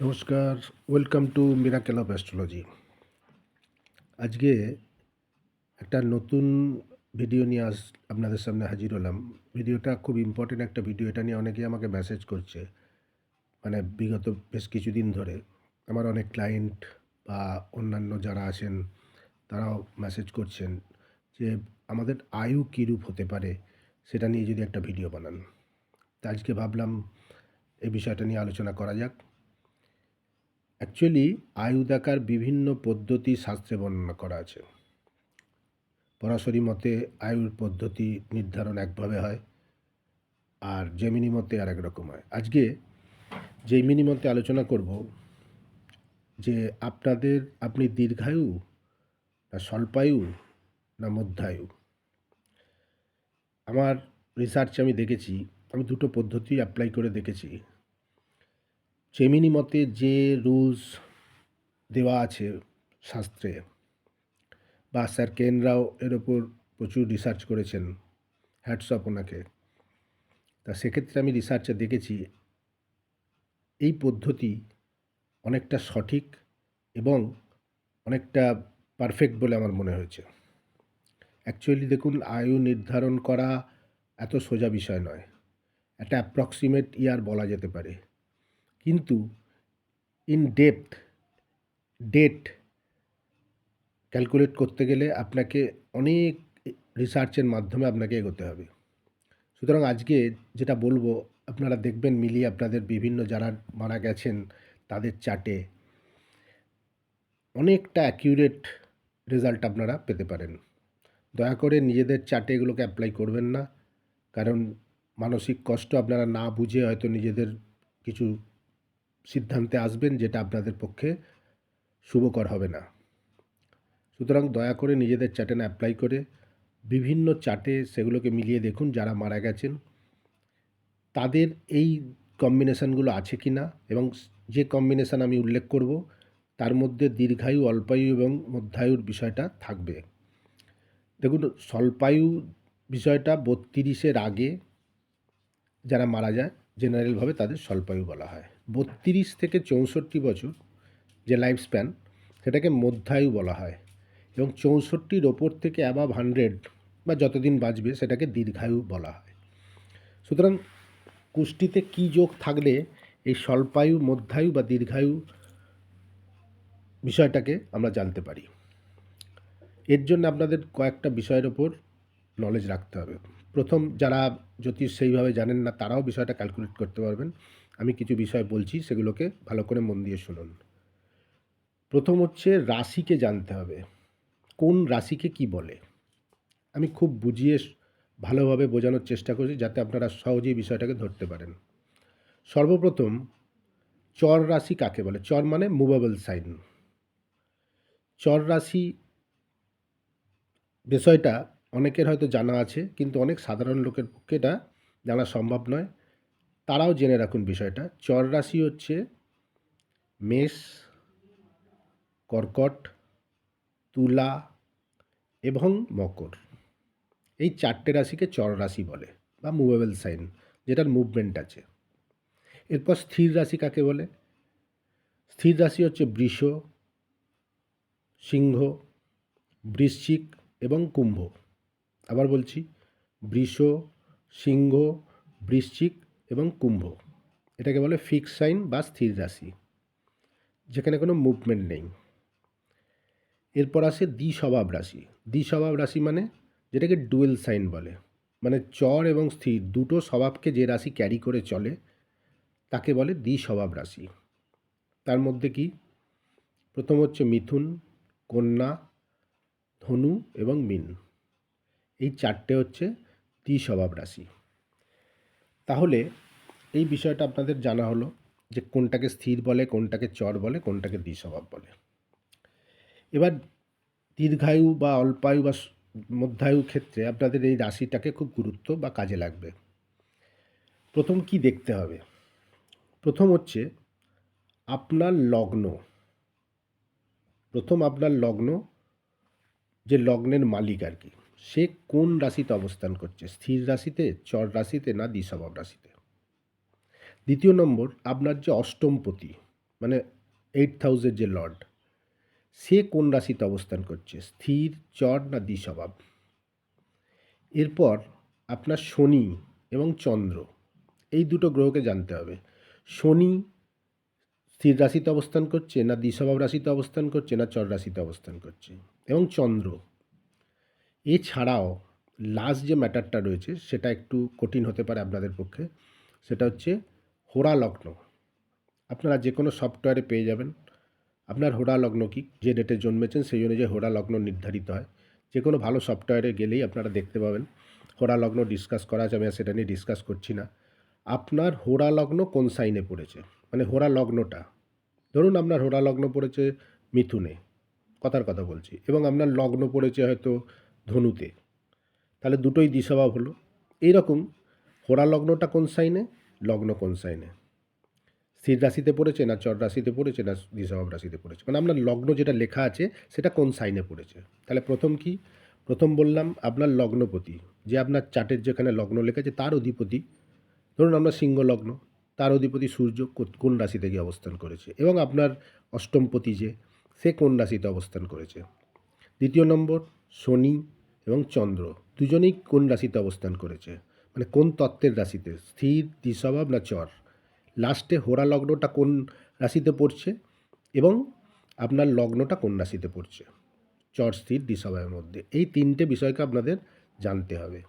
নমস্কার welcome to miracle of astrology আজকে একটা নতুন ভিডিও নিয়ে আস আপনাদের সামনে হাজির হলাম। ভিডিওটা খুব ইম্পর্টেন্ট একটা ভিডিও এটা নিয়ে অনেকেই আমাকে মেসেজ করছে। মানে বিগত বেশ কিছুদিন ধরে আমার অনেক ক্লায়েন্ট বা অন্যান্য যারা আছেন, তারাও মেসেজ করছেন যে আমাদের আয়ু কীরূপ হতে পারে, সেটা নিয়ে যদি একটা ভিডিও বানান। তা আজকে ভাবলাম এই বিষয়টা নিয়ে আলোচনা করা যাক। অ্যাকচুয়ালি আয়ু দেখার বিভিন্ন পদ্ধতি শাস্ত্রে বর্ণনা করা আছে। পরাশরি মতে আয়ুর পদ্ধতি নির্ধারণ একভাবে হয়, আর জেমিনি মতে আর রকম হয়। আজকে জেমিনি মতে আলোচনা করব যে আপনাদের, আপনি দীর্ঘায়ু না স্বল্পায়ু না মধ্যায়ু? আমার রিসার্চে আমি দেখেছি, আমি দুটো পদ্ধতি অ্যাপ্লাই করে দেখেছি। চেমিনি মতে যে রুলস দেওয়া আছে শাস্ত্রে বা স্যার কেনরাও এর ওপর প্রচুর রিসার্চ করেছেন হ্যাটসঅপ ওনাকে। তা সেক্ষেত্রে আমি রিসার্চে দেখেছি, এই পদ্ধতি অনেকটা সঠিক এবং অনেকটা পারফেক্ট বলে আমার মনে হয়েছে। অ্যাকচুয়ালি দেখুন, আয়ু নির্ধারণ করা এত সোজা বিষয় নয়। একটা অ্যাপ্রক্সিমেট ইয়ার বলা যেতে পারে। কিন্তু ইন ডেপথ ডেট ক্যালকুলেট করতে গেলে আপনাকে অনেক রিসার্চের মাধ্যমে আপনাকে এগোতে হবে। সুতরাং আজকে যেটা বলব, আপনারা দেখবেন মিলিয়ে আপনাদের বিভিন্ন যারা মারা গেছেন তাদের চার্টে অনেকটা অ্যাকিউরেট রেজাল্ট আপনারা পেতে পারেন। দয়া করে নিজেদের চার্টে এগুলোকে অ্যাপ্লাই করবেন না, কারণ মানসিক কষ্ট আপনারা না বুঝে হয়তো নিজেদের কিছু সিদ্ধান্তে আসবেন যেটা আপনাদের পক্ষে শুভকর হবে না। সুতরাং দয়া করে নিজেদের চার্টে না অ্যাপ্লাই করে বিভিন্ন চার্টে সেগুলোকে মিলিয়ে দেখুন যারা মারা গেছেন। তাদের এই কম্বিনেশানগুলো আছে কি না এবং যে কম্বিনেশান আমি উল্লেখ করব, তার মধ্যে দীর্ঘায়ু, অল্পায়ু এবং মধ্যায়ুর বিষয়টা থাকবে। দেখুন, স্বল্পায়ু বিষয়টা বত্রিশের আগে যারা মারা যায় জেনারেলভাবে তাদের স্বল্পায়ু বলা হয়। বত্রিশ থেকে চৌষট্টি বছর যে লাইফ স্প্যান সেটাকে মধ্যায়ু বলা হয়। এবং চৌষট্টির ওপর থেকে অ্যাবাভ হান্ড্রেড বা যতদিন বাঁচবে, সেটাকে দীর্ঘায়ু বলা হয়। সুতরাং কুষ্টিতে কী যোগ থাকলে এই স্বল্পায়ু, মধ্যায়ু বা দীর্ঘায়ু বিষয়টাকে আমরা জানতে পারি? এর জন্য আপনাদের কয়েকটা বিষয়ের ওপর নলেজ রাখতে হবে। প্রথম, যারা জ্যোতিষ সেইভাবে জানেন না, তারাও বিষয়টা ক্যালকুলেট করতে পারবেন। আমি কিছু বিষয় বলছি, সেগুলোকে ভালো করে মন দিয়ে শুনুন। প্রথম হচ্ছে রাশিকে জানতে হবে। কোন রাশিকে কি বলে? আমি খুব বুঝিয়ে ভালোভাবে বোঝানোর চেষ্টা করছি, যাতে আপনারা সহজেই বিষয়টাকে ধরতে পারেন। সর্বপ্রথম, চর রাশি কাকে বলে? চর মানে মুভেবল সাইন চর রাশি বিষয়টা অনেকের হয়তো জানা আছে, কিন্তু অনেক সাধারণ লোকের পক্ষে এটা জানা সম্ভব নয়। তারাও জেনে রাখুন বিষয়টা। চর রাশি হচ্ছে মেষ, কর্কট, তুলা এবং মকর। এই চারটে রাশিকে চর রাশি বলে বা মুভেবল সাইন যেটার মুভমেন্ট আছে। এরপর স্থির রাশি কাকে বলে? স্থির রাশি হচ্ছে বৃষ, সিংহ, বৃশ্চিক এবং কুম্ভ। আবার বলছি, বৃষ, সিংহ, বৃশ্চিক এবং কুম্ভ। এটাকে বলে ফিক্স সাইন বা স্থির রাশি, যেখানে কোনো মুভমেন্ট নেই। এরপর আসে দ্বিস্বভাব রাশি। দ্বিস্বভাব রাশি মানে যেটাকে ডুয়েল সাইন বলে মানে চর এবং স্থির, দুটো স্বভাবকে যে রাশি ক্যারি করে চলে, তাকে বলে দ্বিস্বভাব রাশি। তার মধ্যে কি? প্রথম হচ্ছে মিথুন, কন্যা, ধনু এবং মিন। এই চারটে হচ্ছে দ্বিস্বভাব রাশি। তাহলে এই বিষয়টা আপনাদের জানা হলো যে কোনটাকে স্থির বলে, কোনটাকে চর বলে, কোনটাকে দ্বিস্বভাব বলে। এবার দীর্ঘায়ু বা অল্পায়ু বা মধ্যায়ু ক্ষেত্রে আপনাদের এই রাশিটাকে খুব গুরুত্ব বা কাজে লাগবে। প্রথম কি দেখতে হবে? প্রথম হচ্ছে আপনার লগ্ন। প্রথম আপনার লগ্ন, যে লগ্নের মালিক আর কি, সে কোন রাশিতে অবস্থান করছে? স্থির রাশিতে, চর রাশিতে না দ্বিস্বভাব রাশিতে? দ্বিতীয় নম্বর, আপনার যে অষ্টমপতি মানে এইট হাউসের যে লর্ড সে কোন রাশিতে অবস্থান করছে? স্থির, চর না দ্বিস্বভাব? এরপর আপনার শনি এবং চন্দ্র, এই দুটো গ্রহকে জানতে হবে। শনি স্থির রাশিতে অবস্থান করছে, না দ্বিস্বভাব রাশিতে অবস্থান করছে, না চর রাশিতে অবস্থান করছে? এবং চন্দ্র, এছাড়াও লাস্ট যে ম্যাটারটা রয়েছে, সেটা একটু কঠিন হতে পারে আপনাদের পক্ষে, সেটা হচ্ছে হোরা লগ্ন। আপনারা যে কোনো সফটওয়্যারে পেয়ে যাবেন। আপনার হোরা লগ্ন কি? যে ডেটে জন্মেছেন সেই অনুযায়ী হোরা লগ্ন নির্ধারিত হয়। যে কোনো ভালো সফটওয়্যারে গেলেই আপনারা দেখতে পাবেন। হোরা লগ্ন ডিসকাস করা আছে আমি সেটা নিয়ে ডিসকাস করছি না। আপনার হোরা লগ্ন কোন সাইনে পড়েছে? মানে হোরা লগ্নটা। ধরুন আপনার হোরা লগ্ন পড়েছে মিথুনে। কথার কথা বলছি। এবং আপনার লগ্ন পড়েছে হয়তো ধনুতে। তাহলে দুটোই দ্বিস্বভাব হলো। এইরকম হোরা লগ্নটা কোন সাইনে? লগ্ন কোন সাইনে? স্থির রাশিতে পড়েছে না চর রাশিতে পড়েছে না দ্বিস্বভাব রাশিতে পড়েছে? মানে আপনার লগ্ন যেটা লেখা আছে, সেটা কোন সাইনে পড়েছে? তাহলে প্রথম কি? প্রথম বললাম আপনার লগ্নপতি, যে আপনার চার্টের যেখানে লগ্ন লেখা আছে, তার অধিপতি। ধরুন আমরা সিংহ লগ্ন, তার অধিপতি সূর্য কোন রাশিতে গিয়ে অবস্থান করেছে? এবং আপনার অষ্টমপতি যে, সে কোন রাশিতে অবস্থান করেছে? দ্বিতীয় নম্বর শনি এবং চন্দ্র, দুজনেই কোন রাশিতে অবস্থান করেছে? মানে কোন তত্ত্বের রাশিতে? স্থির, দ্বিস্বভাব না চর? লাস্টে হোরা লগ্নটা কোন রাশিতে পড়ছে? এবং আপনার লগ্নটা কোন রাশিতে পড়ছে? চর, স্থির, দ্বিস্বভাবের মধ্যে। এই তিনটে বিষয়কে আপনাদের জানতে হবে।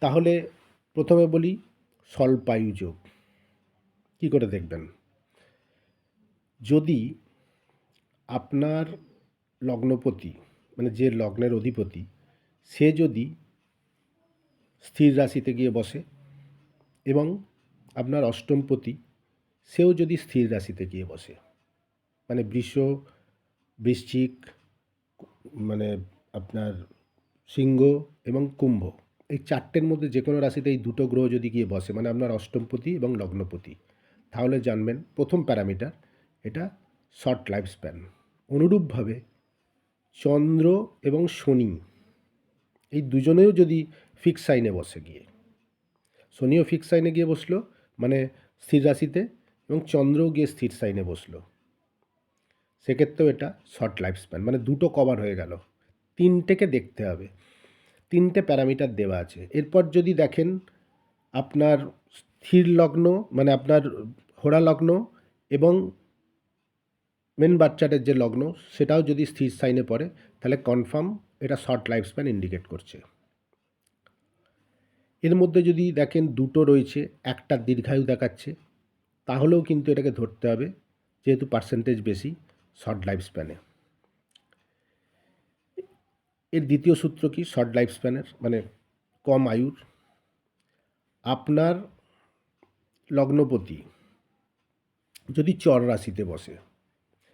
তাহলে প্রথমে বলি, স্বল্পায়ু যোগ। কী করে দেখবেন? যদি আপনার লগ্নপতি মানে যে লগ্নের অধিপতি, সে যদি স্থির রাশিতে গিয়ে বসে এবং আপনার অষ্টমপতি সেও যদি স্থির রাশিতে গিয়ে বসে। মানে বৃষ, বৃশ্চিক মানে আপনার সিংহ এবং কুম্ভ। এই চারটের মধ্যে যে কোনো রাশিতে এই দুটো গ্রহ যদি গিয়ে বসে মানে আপনার অষ্টমপতি এবং লগ্নপতি, তাহলে জানবেন প্রথম প্যারামিটার, এটা শর্ট লাইফ স্প্যান। অনুরূপভাবে চন্দ্র এবং শনি, এই দুজনেও যদি ফিক্স সাইনে বসে গিয়ে। শনিও ফিক্স সাইনে গিয়ে বসল মানে স্থির রাশিতে, এবং চন্দ্রও গিয়ে স্থির সাইনে বসল। সেক্ষেত্রেও এটা শর্ট লাইফ স্প্যান মানে দুটো কভার হয়ে গেল। তিনটেকে দেখতে হবে। তিনটে প্যারামিটার দেওয়া আছে। এরপর যদি দেখেন আপনার স্থির লগ্ন মানে আপনার হোরা লগ্ন এবং মেন বাচ্চাটার যে লগ্ন, সেটাও যদি স্থির সাইনে পড়ে, তাহলে কনফার্ম এটা শর্ট লাইফ স্প্যান ইন্ডিকেট করছে। এর মধ্যে যদি দেখেন দুটো রয়েছে, একটা দীর্ঘায়ু দেখাচ্ছে, তাহলেও কিন্তু এটাকে ধরতে হবে, যেহেতু পার্সেন্টেজ বেশি শর্ট লাইফ স্প্যানে এর দ্বিতীয় সূত্র কি? শর্ট লাইফ স্প্যানের মানে কম আয়ুর। আপনার লগ্নপতি যদি চর রাশিতে বসে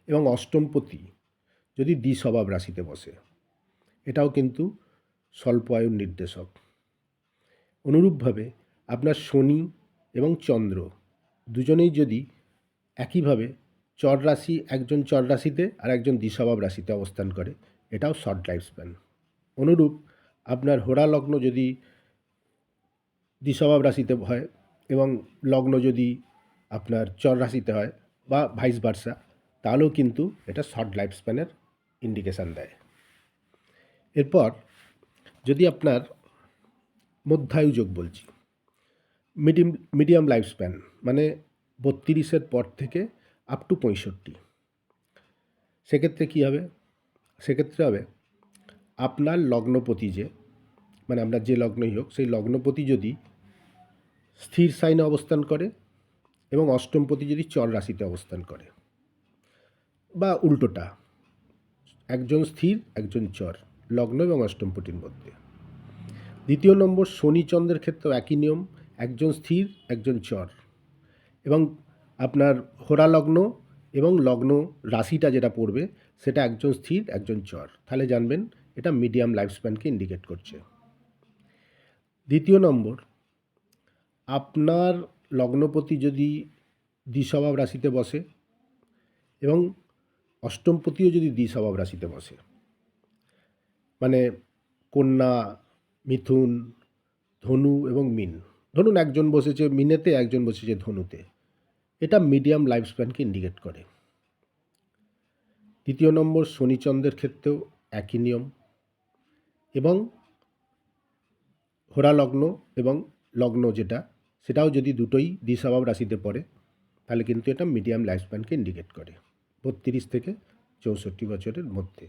এবং অষ্টমপতি যদি দ্বিস্বভাব রাশিতে বসে, এটাও কিন্তু স্বল্প আয়ুর নির্দেশক। অনুরূপভাবে আপনার শনি এবং চন্দ্র দুজনেই যদি একইভাবে চর রাশি একজন চর রাশিতে আর একজন দ্বিস্বভাব রাশিতে অবস্থান করে, এটাও শর্ট লাইফ স্প্যান অনুরূপ আপনার হোরা লগ্ন যদি দ্বিস্বভাব রাশিতে হয় এবং লগ্ন যদি আপনার চর রাশিতে হয় বা ভাইস ভার্সা তাহলেও কিন্তু এটা শর্ট লাইফ স্প্যানের ইন্ডিকেশান দেয়। এরপর যদি আপনার মধ্যায়ু যোগ বলছি। মিডিয়াম মিডিয়াম লাইফ স্প্যান মানে বত্রিশের পর থেকে আপ টু পঁয়ষট্টি। সেক্ষেত্রে কী হবে? সেক্ষেত্রে হবে আপনার লগ্নপতি যে মানে আপনার যে লগ্নই হোক, সেই লগ্নপতি যদি স্থির সাইনে অবস্থান করে এবং অষ্টমপতি যদি চর রাশিতে অবস্থান করে বা উল্টোটা, একজন স্থির, একজন চর, লগ্ন এবং অষ্টমপতির মধ্যে। দ্বিতীয় নম্বর শনি চন্দ্রের ক্ষেত্রেও একই নিয়ম, একজন স্থির, একজন চর। এবং আপনার হোরা লগ্ন এবং লগ্ন রাশিটা যেটা পড়বে, সেটা একজন স্থির, একজন চর। তাহলে জানবেন, এটা মিডিয়াম লাইফ স্প্যানকে ইন্ডিকেট করছে। দ্বিতীয় নম্বর, আপনার লগ্নপতি যদি দ্বিস্বভাব রাশিতে বসে এবং অষ্টমপতিও যদি দ্বিস্বভাব রাশিতে বসে মানে কন্যা মিথুন, ধনু এবং মিন। ধরুন একজন বসেছে মিনেতে, একজন বসেছে ধনুতে। এটা মিডিয়াম লাইফ স্প্যানকে ইন্ডিকেট করে। দ্বিতীয় নম্বর, শনিচন্দ্রের ক্ষেত্রেও একই নিয়ম। এবং হোরা লগ্ন এবং লগ্ন যেটা, সেটাও যদি দুটোই দ্বিস্বভাব রাশিতে পড়ে, তাহলে কিন্তু এটা মিডিয়াম লাইফ স্প্যানকে ইন্ডিকেট করে বত্রিশ থেকে চৌষট্টি বছরের মধ্যে।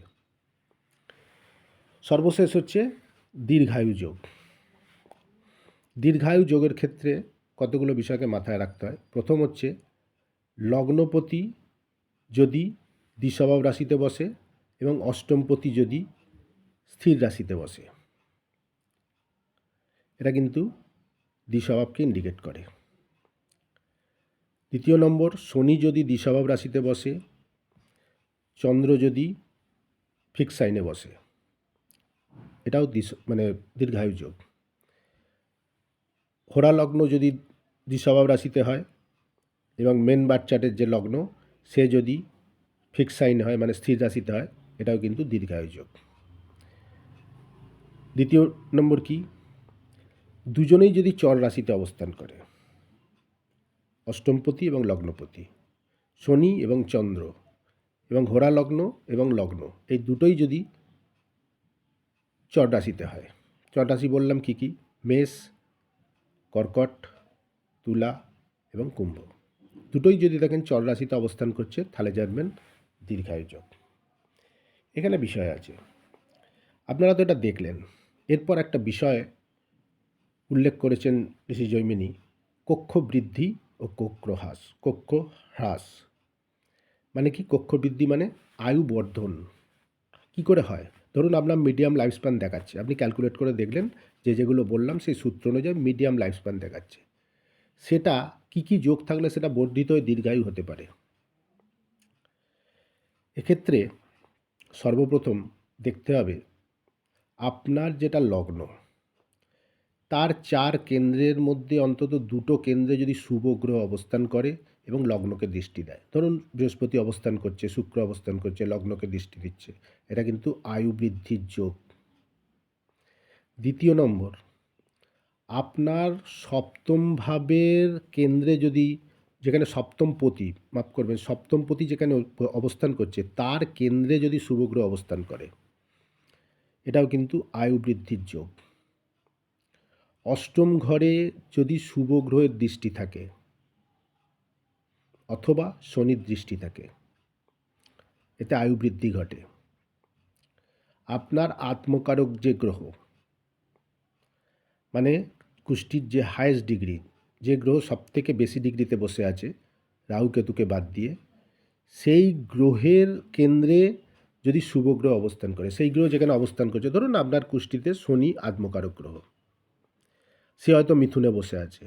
সর্বশেষ হচ্ছে দীর্ঘায়ু যোগ। দীর্ঘায়ু যোগের ক্ষেত্রে কতগুলো বিষয়কে মাথায় রাখতে হয়? প্রথম হচ্ছে, লগ্নপতি যদি দ্বিস্বভাব রাশিতে বসে এবং অষ্টমপতি যদি স্থির রাশিতে বসে। এটা কিন্তু দ্বিস্বভাবকে ইন্ডিকেট করে। দ্বিতীয় নম্বর, শনি যদি দ্বিস্বভাব রাশিতে বসে, চন্দ্র যদি ফিক্স সাইনে বসে। এটাও দ্বিস মানে দীর্ঘায়ু যোগ হোরা লগ্ন যদি দ্বিস্বভাব রাশিতে হয় এবং মেন বাচ্চাটের যে লগ্ন, সে যদি ফিক্স সাইন হয় মানে স্থির রাশিতে হয়, এটাও কিন্তু দীর্ঘায়ু যোগ দ্বিতীয় নম্বর কি? দুজনেই যদি চর রাশিতে অবস্থান করে, অষ্টমপতি এবং লগ্নপতি, শনি এবং চন্দ্র এবং ঘোড়া লগ্ন এবং লগ্ন, এই দুটোই যদি চর রাশিতে হয়। চর রাশি বললাম কি কি? মেষ, কর্কট, তুলা এবং কুম্ভ। দুটোই যদি দেখেন চর রাশিতে অবস্থান করছে, তাহলে জানবেন দীর্ঘায়ু যোগ এখানে বিষয় আছে। আপনারা তো এটা দেখলেন। এরপর একটা বিষয় উল্লেখ করেছেন ঋষি জৈমিনী কক্ষ বৃদ্ধি ও কক্ষ হ্রাস কক্ষ হ্রাস মানে কি? কক্ষ বৃদ্ধি মানে আয়ু বর্ধন কী করে হয়? ধরুন আপনার মিডিয়াম লাইফ স্প্যান দেখাচ্ছে। আপনি ক্যালকুলেট করে দেখলেন যে যেগুলো বললাম সেই সূত্র অনুযায়ী মিডিয়াম লাইফ স্প্যান দেখাচ্ছে। সেটা কি কি যোগ থাকলে সেটা বর্ধিত দীর্ঘায়ু হতে পারে? এক্ষেত্রে সর্বপ্রথম দেখতে হবে আপনার যেটা লগ্ন তার চার কেন্দ্রের মধ্যে অন্তত দুটো কেন্দ্রে যদি শুভ গ্রহ অবস্থান করে এবং লগ্নকে দৃষ্টি দেয়। ধরুন বৃহস্পতি অবস্থান করছে, শুক্র অবস্থান করছে, লগ্নকে দৃষ্টি দিচ্ছে। এটা কিন্তু আয়ু বৃদ্ধির যোগ। দ্বিতীয় নম্বর, আপনার সপ্তম ভাবের কেন্দ্রে যদি যেখানে সপ্তম পতি, মাফ করবেন, সপ্তম পতি যেখানে অবস্থান করছে, তার কেন্দ্রে যদি শুভগ্রহ অবস্থান করে, এটাও কিন্তু আয়ু বৃদ্ধির যোগ। অষ্টম ঘরে যদি শুভ গ্রহের দৃষ্টি থাকে, অথবা শনির দৃষ্টি থাকে, এতে আয়ু বৃদ্ধি ঘটে। আপনার আত্মকারক যে গ্রহ মানে কুষ্টির যে হায়েস্ট ডিগ্রি যে গ্রহ সবথেকে বেশি ডিগ্রিতে বসে আছে রাহু কেতুকে বাদ দিয়ে, সেই গ্রহের কেন্দ্রে যদি শুভ গ্রহ অবস্থান করে, সেই গ্রহ যেখানে অবস্থান করছে, ধরুন আপনার কুষ্টিতে শনি আত্মকারক গ্রহ। সে হয়তো মিথুনে বসে আছে।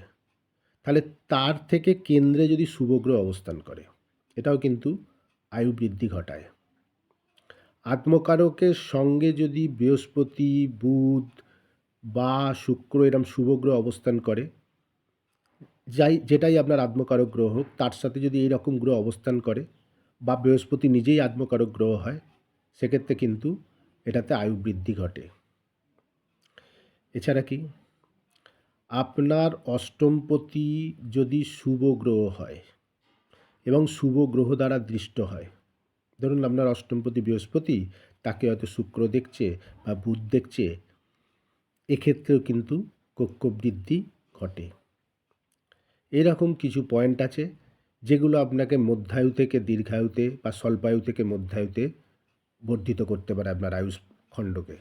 তাহলে তার থেকে কেন্দ্রে যদি শুভগ্রহ অবস্থান করে, এটাও কিন্তু আয়ু বৃদ্ধি ঘটায়। আত্মকারকের সঙ্গে যদি বৃহস্পতি, বুধ বা শুক্র এরম শুভগ্রহ অবস্থান করে, যাই, যেটাই আপনার আত্মকারক গ্রহ হোক, তার সাথে যদি এই রকম গ্রহ অবস্থান করে বা বৃহস্পতি নিজেই আত্মকারক গ্রহ হয়, সেক্ষেত্রে কিন্তু এটাতে আয়ু বৃদ্ধি ঘটে। এছাড়া কি? আপনার অষ্টমপতি যদি শুভ গ্রহ হয় এবং শুভ গ্রহ দ্বারা দৃষ্ট হয়, ধরুন আপনার অষ্টমপতি বৃহস্পতি, তাকে হয়তো শুক্র দেখছে বা বুধ দেখছে, এক্ষেত্রেও কিন্তু কক্ষ বৃদ্ধি ঘটে। এরকম কিছু পয়েন্ট আছে যেগুলো আপনাকে মধ্যায়ু থেকে দীর্ঘায়ুতে বা স্বল্পায়ু থেকে মধ্যায়ুতে বর্ধিত করতে পারে আপনার আয়ুষ খণ্ডকে।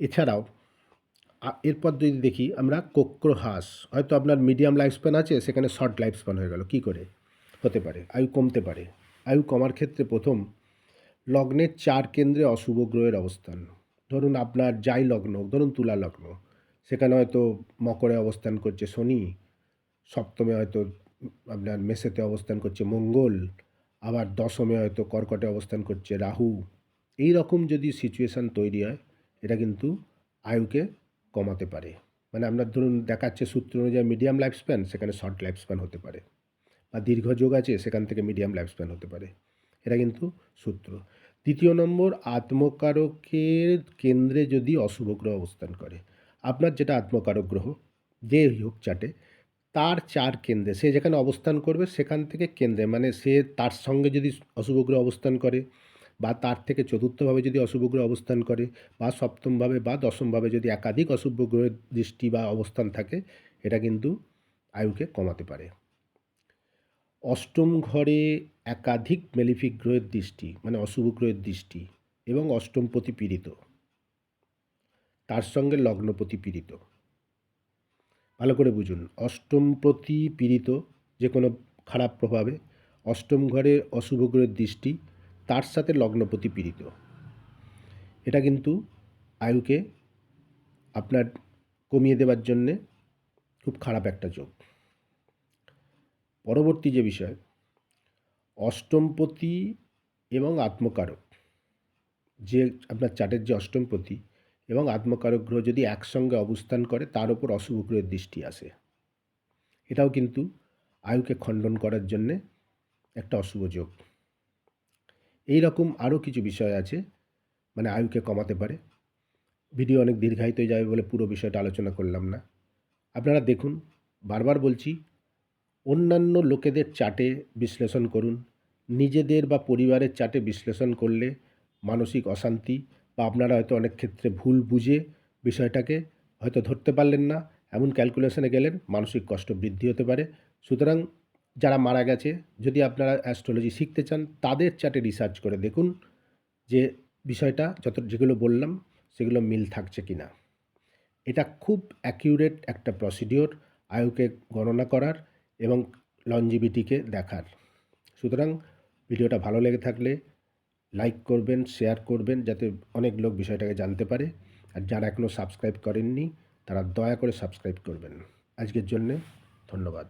এছাড়াও এরপর যদি দেখি আমরা কোক্র হ্রাস হয়তো আপনার মিডিয়াম লাইফ স্প্যান আছে, সেখানে শর্ট লাইফ স্প্যান হয়ে গেল, কী করে? হতে পারে, আয়ু কমতে পারে। আয়ু কমার ক্ষেত্রে প্রথম, লগ্নের চার কেন্দ্রে অশুভ গ্রহের অবস্থান। ধরুন আপনার যাই লগ্ন ধরুন তুলা লগ্ন, সেখানে হয়তো মকরে অবস্থান করছে শনি, সপ্তমে হয়তো আপনার মেসেতে অবস্থান করছে মঙ্গল, আবার দশমে হয়তো কর্কটে অবস্থান করছে রাহু। এই রকম যদি সিচুয়েশান তৈরি হয়, এটা কিন্তু আয়ুকে কমাতে পারে। মানে আপনার ধরুন দেখাচ্ছে সূত্র অনুযায়ী মিডিয়াম লাইফ স্প্যান সেখানে শর্ট লাইফ স্প্যান হতে পারে। বা দীর্ঘ যোগ আছে সেখান থেকে মিডিয়াম লাইফ স্প্যান হতে পারে। এটা কিন্তু সূত্র। দ্বিতীয় নম্বর, আত্মকারকের কেন্দ্রে যদি অশুভ গ্রহ অবস্থান করে, আপনার যেটা আত্মকারক গ্রহ যে হোক চাটে, তার চার কেন্দ্রে সে যেখানে অবস্থান করবে সেখান থেকে কেন্দ্রে মানে সে তার সঙ্গে যদি অশুভ গ্রহ অবস্থান করে বা তার থেকে চতুর্থভাবে যদি অশুভ গ্রহ অবস্থান করে বা সপ্তমভাবে বা দশমভাবে যদি একাধিক অশুভ গ্রহের দৃষ্টি বা অবস্থান থাকে, এটা কিন্তু আয়ুকে কমাতে পারে। অষ্টম ঘরে একাধিক মেলিফিক গ্রহের দৃষ্টি মানে অশুভ গ্রহের দৃষ্টি এবং অষ্টমপতি পীড়িত। তার সঙ্গে লগ্নপতি পীড়িত। ভালো করে বুঝুন, অষ্টম প্রতি পীড়িত যে কোনো খারাপ প্রভাবে অষ্টম ঘরে অশুভ গ্রহের দৃষ্টি তার সাথে লগ্নপতি পীড়িত। এটা কিন্তু আয়ুকে আপনার কমিয়ে দেওয়ার জন্যে খুব খারাপ একটা যোগ। পরবর্তী যে বিষয়, অষ্টমপতি এবং আত্মকারক। যে আপনার চার্টের যে অষ্টমপতি এবং আত্মকারক গ্রহ যদি একসঙ্গে অবস্থান করে, তার উপর অশুভ গ্রহের দৃষ্টি আসে। এটাও কিন্তু আয়ুকে খণ্ডন করার জন্যে একটা অশুভ যোগ। এই রকম আরও কিছু বিষয় আছে মানে আয়ুকে কমাতে পারে। ভিডিও অনেক দীর্ঘায়িত হয়ে যাবে বলে পুরো বিষয়টা আলোচনা করলাম না। আপনারা দেখুন, বারবার বলছি, অন্যান্য লোকেদের চাটে বিশ্লেষণ করুন। নিজেদের বা পরিবারের চাটে বিশ্লেষণ করলে মানসিক অশান্তি বা আপনারা হয়তো অনেক ক্ষেত্রে ভুল বুঝে বিষয়টাকে হয়তো ধরতে পারলেন না। এমন ক্যালকুলেশনে গেলেন মানসিক কষ্ট বৃদ্ধি হতে পারে। সুতরাং যারা মারা গেছে, যদি আপনারা অ্যাস্ট্রোলজি শিখতে চান, তাদের চাটে রিসার্চ করে দেখুন যে বিষয়টা যত, যেগুলো বললাম, সেগুলো মিল থাকছে কি না এটা খুব অ্যাকিউরেট একটা প্রসিডিওর আয়ুকে গণনা করার এবং লঞ্জিভিটিকে দেখার। সুতরাং ভিডিওটা ভালো লেগে থাকলে লাইক করবেন শেয়ার করবেন, যাতে অনেক লোক বিষয়টাকে জানতে পারে। আর যারা এখনও সাবস্ক্রাইব করেননি, তারা দয়া করে সাবস্ক্রাইব করবেন। আজকের জন্যে ধন্যবাদ।